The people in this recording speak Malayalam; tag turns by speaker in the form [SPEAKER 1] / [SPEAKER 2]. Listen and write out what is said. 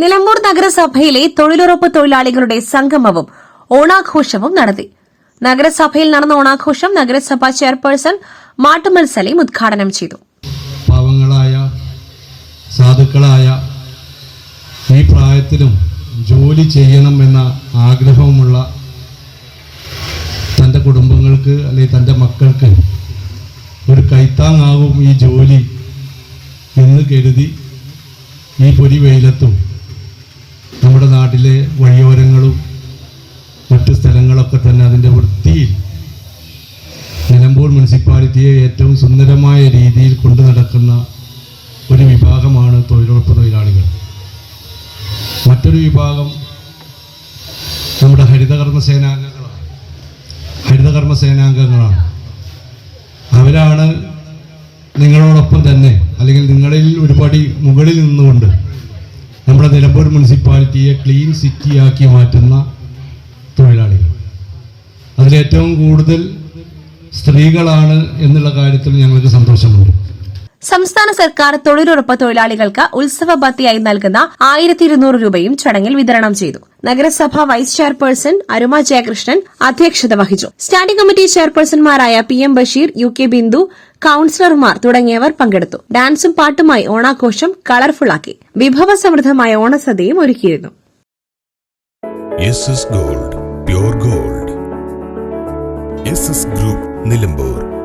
[SPEAKER 1] നഗരസഭയിലെ തൊഴിലുറപ്പ് തൊഴിലാളികളുടെ സംഗമവും ഓണാഘോഷവും നടത്തി. നഗരസഭയിൽ നടന്ന ഓണാഘോഷം നഗരസഭാ ചെയർപേഴ്സൺ മാട്ടുമൽ സലീം ഉദ്ഘാടനം ചെയ്തു.
[SPEAKER 2] പാവങ്ങളായ സാധുക്കളായ ഈ പ്രായത്തിലും ജോലി ചെയ്യണം എന്ന ആഗ്രഹവുമുള്ള തന്റെ കുടുംബങ്ങൾക്ക് അല്ലെങ്കിൽ തന്റെ മക്കൾക്ക് ഒരു കൈത്താങ്ങാവും ഈ ജോലി എന്ന് കരുതി ഈ പൊരി വെയിലത്തും വഴിയോരങ്ങളും മറ്റു സ്ഥലങ്ങളൊക്കെ തന്നെ അതിന്റെ വൃത്തിയിൽ നിലമ്പൂർ മുനിസിപ്പാലിറ്റിയെ ഏറ്റവും സുന്ദരമായ രീതിയിൽ കൊണ്ടു നടക്കുന്ന ഒരു വിഭാഗമാണ് തൊഴിലുറപ്പ് തൊഴിലാളികൾ. മറ്റൊരു വിഭാഗം നമ്മുടെ ഹരിതകർമ്മ സേനാംഗങ്ങളാണ്. ഹരിതകർമ്മ സേനാംഗങ്ങളാണ്. അവരാണ് നിങ്ങളോടൊപ്പം തന്നെ അല്ലെങ്കിൽ നിങ്ങളിൽ ഒരുപടി മുകളിൽ നിന്നുകൊണ്ട് നമ്മുടെ നിലമ്പൂർ മുനിസിപ്പാലിറ്റിയെ ക്ലീൻ സിറ്റിയാക്കി മാറ്റുന്ന തൊഴിലാളികൾ. അതിലേറ്റവും കൂടുതൽ സ്ത്രീകളാണ് എന്നുള്ള കാര്യത്തിൽ ഞങ്ങൾക്ക് സന്തോഷമുണ്ട്.
[SPEAKER 1] സംസ്ഥാന സർക്കാർ തൊഴിലുറപ്പ് തൊഴിലാളികൾക്ക് ഉത്സവ ഭത്തിയായി നൽകുന്ന ആയിരത്തി ഇരുന്നൂറ് രൂപയും ചടങ്ങിൽ വിതരണം ചെയ്തു. നഗരസഭ വൈസ് ചെയർപേഴ്സൺ അരുമ ജയകൃഷ്ണൻ അധ്യക്ഷത വഹിച്ചു. Standing committee ചെയർപേഴ്സൺമാരായ P M Basheer U K Bindu കൌൺസിലർമാർ തുടങ്ങിയവർ പങ്കെടുത്തു. ഡാൻസും പാട്ടുമായി ഓണാഘോഷം കളർഫുൾ കളർഫുള്ളാക്കി. വിഭവസമൃദ്ധമായ ഓണസദ്യയും ഒരുക്കിയിരുന്നു.
[SPEAKER 3] Gold gold group Nilambur